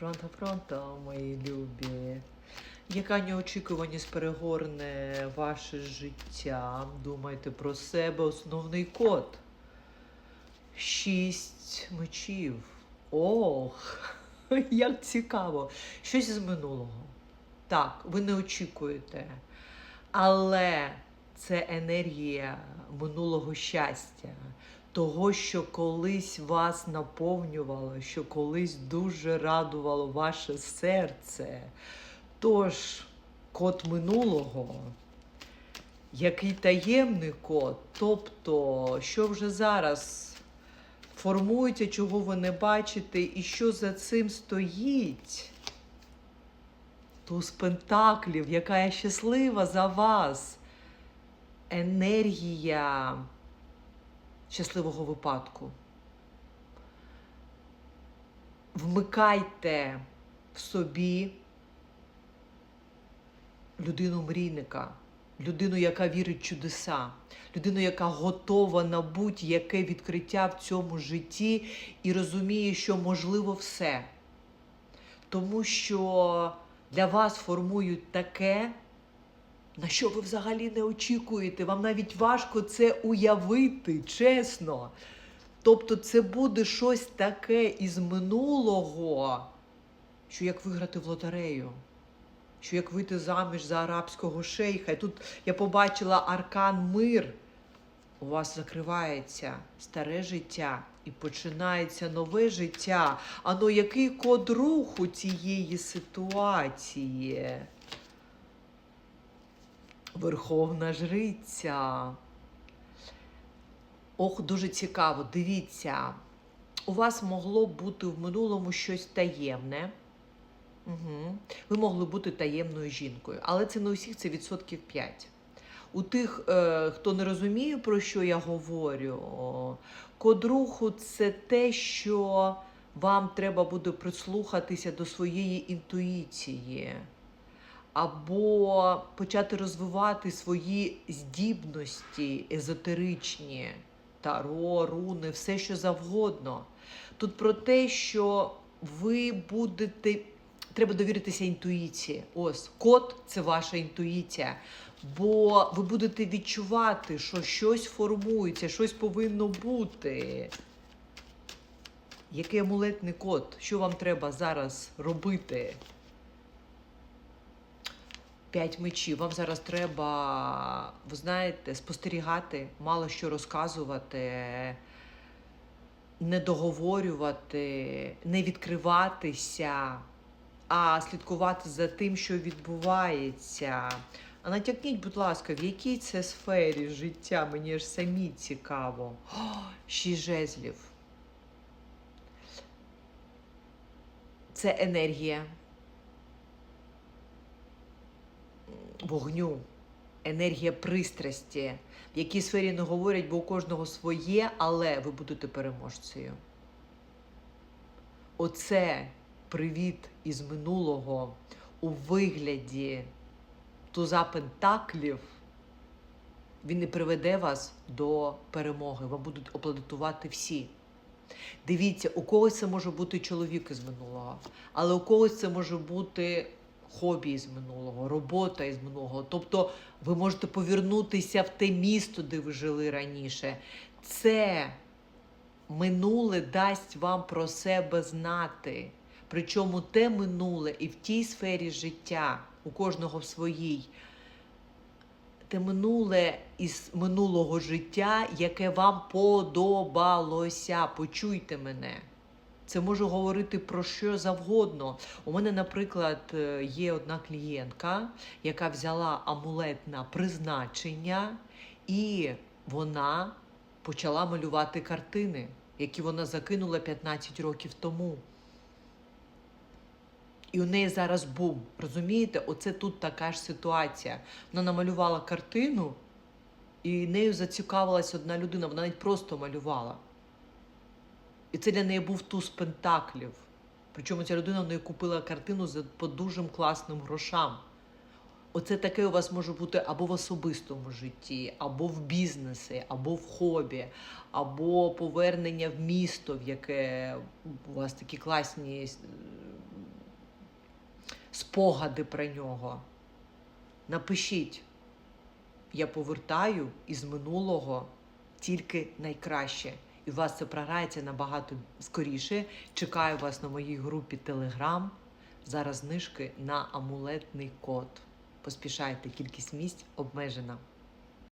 Фронта, мої любі. Яка неочікуваність перегорне ваше життя? Думайте про себе, основний код. Шість мечів. Ох, як цікаво. Щось із минулого. Так, ви не очікуєте. Але це енергія минулого щастя, того, що колись вас наповнювало, що колись дуже радувало ваше серце. Тож, код минулого, який таємний код, тобто, що вже зараз формується, чого ви не бачите, і що за цим стоїть. Туз Пентаклів, яка я щаслива за вас. Енергія щасливого випадку. Вмикайте в собі людину мрійника, людину, яка вірить в чудеса, людину, яка готова на будь-яке відкриття в цьому житті і розуміє, що можливо все. Тому що для вас формують таке, на що ви взагалі не очікуєте. Вам навіть важко це уявити, чесно. Тобто, це буде щось таке із минулого, що як виграти в лотерею, що як вийти заміж за арабського шейха. І тут я побачила аркан мир. У вас закривається старе життя і починається нове життя. А ну який код руху цієї ситуації? Верховна жриця. Ох, дуже цікаво. Дивіться, у вас могло бути в минулому щось таємне. Угу. Ви могли бути таємною жінкою, але це не у всіх, це відсотків 5. У тих, е, хто не розуміє, про що я говорю, о, код руху це те, що вам треба буде прислухатися до своєї інтуїції, або почати розвивати свої здібності езотеричні, таро, руни, все що завгодно. Тут про те, що ви будете. Треба довіритися інтуїції. Ось код це ваша інтуїція. Бо ви будете відчувати, що щось формується, щось повинно бути. Який амулетний код? Що вам треба зараз робити? П'ять мечів. Вам зараз треба, ви знаєте, спостерігати, мало що розказувати, не договорювати, не відкриватися, а слідкувати за тим, що відбувається. А натякніть, будь ласка, в якій це сфері життя? Мені ж самі цікаво. О, шість жезлів. Це енергія вогню, енергія пристрасті. В якій сфері не говорять, бо у кожного своє, але ви будете переможцею. Оце привіт із минулого у вигляді туза пентаклів. Він не приведе вас до перемоги. Вам будуть аплодитувати всі. Дивіться, у когось це може бути чоловік із минулого, але у когось це може бути хобі із минулого, робота із минулого. Тобто ви можете повернутися в те місто, де ви жили раніше. Це минуле дасть вам про себе знати. Причому те минуле і в тій сфері життя, у кожного в своїй, те минуле із минулого життя, яке вам подобалося. Почуйте мене. Це можу говорити про що завгодно. У мене, наприклад, е, є одна клієнтка, яка взяла амулет на призначення, і вона почала малювати картини, які вона закинула 15 років тому. І у неї зараз бум. Розумієте, оце тут така ж ситуація. Вона намалювала картину, і нею зацікавилась одна людина. Вона навіть просто малювала. Це для неї був туз пентаклів. Причому ця людина в неї купила картину за по дуже класним грошам. Оце таке у вас може бути або в особистому житті, або в бізнесі, або в хобі, або повернення в місто, в яке у вас такі класні спогади про нього. Напишіть, я повертаю із минулого тільки найкраще. І у вас це програється набагато скоріше. Чекаю вас на моїй групі Telegram. Зараз знижки на амулетний код. Поспішайте, кількість місць обмежена.